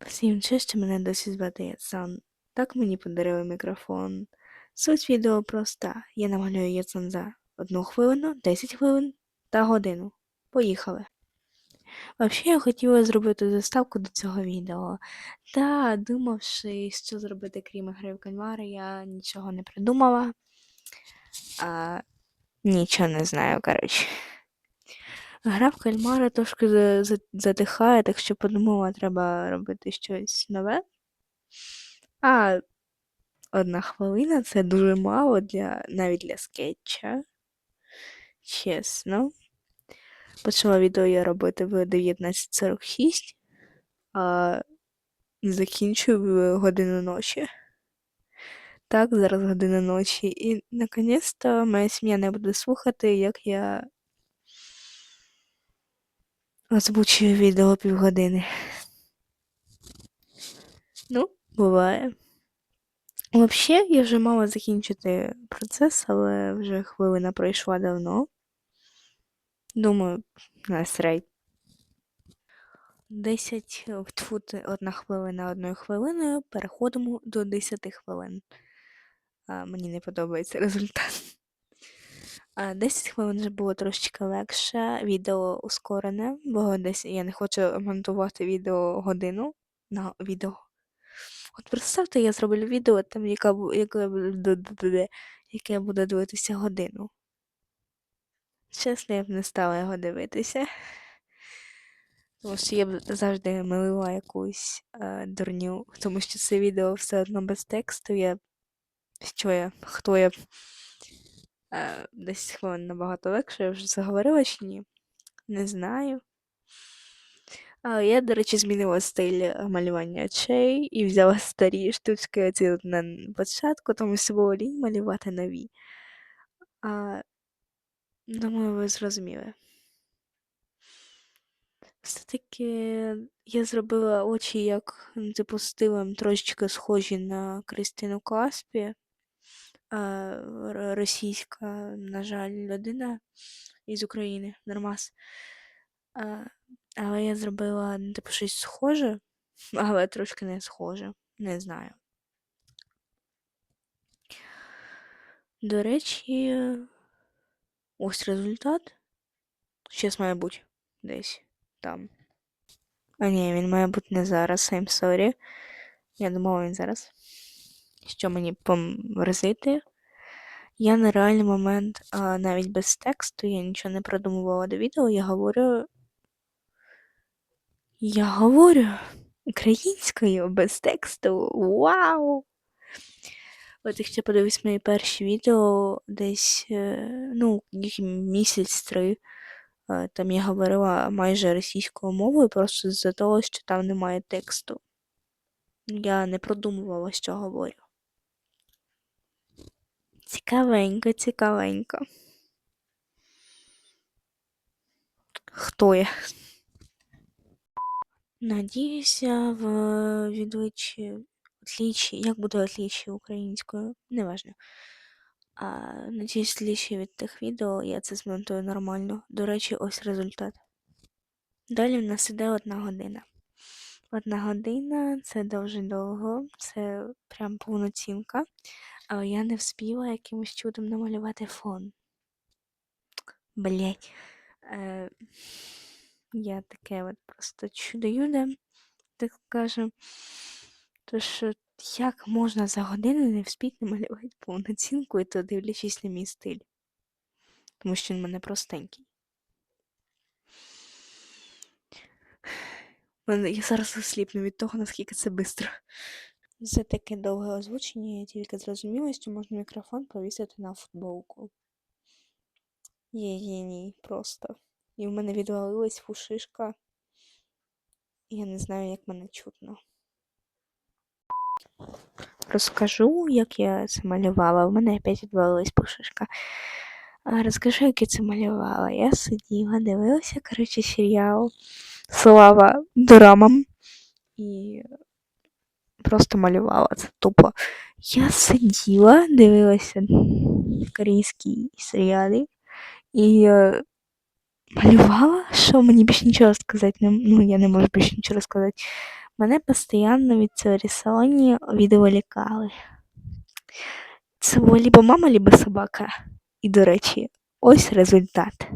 Всім честь, мене досі звати Яцан. Так мені подарили мікрофон. Суть відео проста. Я намалюю Яцан за одну хвилину, 10 хвилин та годину. Поїхали. Взагалі я хотіла зробити заставку до цього відео. Та думавши, що зробити крім гри в кальмари, я нічого не придумала. А, Нічого не знаю, коротше. Гра в кальмари трошки за- за- затихає, так що подумала, треба робити щось нове. А одна хвилина це дуже мало для навіть для скетча. Чесно. Почала відео я робити в 19.46, а закінчую в годину ночі. Так, зараз година ночі. І наконець-то моя сім'я не буде слухати, як я озвучую відео півгодини. Ну, буває. Взагалі, я вже мала закінчити процес, але вже хвилина пройшла давно. Думаю, насрай. 10 тьфу, ти, одна хвилина одною хвилиною. Переходимо до 10 хвилин. А, мені не подобається результат. А 10 хвилин вже було трошечки легше. Відео ускорене, бо десь я не хочу монтувати відео годину на відео. От представте, я зроблю відео, там, яке, яке буде дивитися годину. Чесно, я б не стала його дивитися. Тому що я б завжди милила якусь е, дурню, тому що це відео все одно без тексту. Я що я, хто я е, 10 хвилин набагато легше, я вже заговорила чи ні? Не знаю. А я, до речі, змінила стиль е, малювання очей і взяла старі штучки оці на початку, тому що було лінь малювати нові. А, думаю, ви зрозуміли. Все-таки я зробила очі як м, типу стилем трошечки схожі на Кристину Каспі. Російська, на жаль, людина із України, нормас. Але я зробила ну, типу щось схоже, але трошки не схоже. Не знаю. До речі, ось результат. Щас має бути десь там. А ні, він має бути не зараз, I'm sorry. Я думала, він зараз. Що мені помрзити? Я на реальний момент, а, навіть без тексту, я нічого не продумувала до відео, я говорю. Я говорю українською без тексту. Вау! От якщо подивись мої перші відео десь, е, ну, місяць три. е, Там я говорила майже російською мовою, просто з-за того, що там немає тексту. Я не продумувала, що говорю. Цікавенько, цікавенько. Хто я? Надіюся, в відличі отличі, як буде отличі українською, неважно. А, надіюсь, отличі від тих відео, я це змонтую нормально. До речі, ось результат. Далі в нас іде одна година. Одна година це дуже довго, це прям повноцінка. Але я не вспіла якимось чудом намалювати фон. Блять. Е, я таке от просто чудо-юдо, так скажем. То що як можна за годину не вспіти намалювати повноцінку, і то дивлячись на мій стиль. Тому що він в мене простенький. Я зараз осліпну від того, наскільки це швидко. За таке довге озвучення я тільки зрозуміла, що можна мікрофон повісити на футболку. Є геній просто. І в мене відвалилась фушишка. Я не знаю, як мене чутно. Розкажу, як я це малювала. У мене опять відвалилась пушишка. Розкажу, як я це малювала. Я сиділа, дивилася, коротше, серіал Слава драмам. І просто малювала це тупо. Я сиділа, дивилася корейські серіали і е, малювала, що мені більше нічого сказати ну, я не можу більше нічого розказати. Мене постійно від цього рисування відволікали. Це була либо мама, либо собака. І, до речі, ось результат.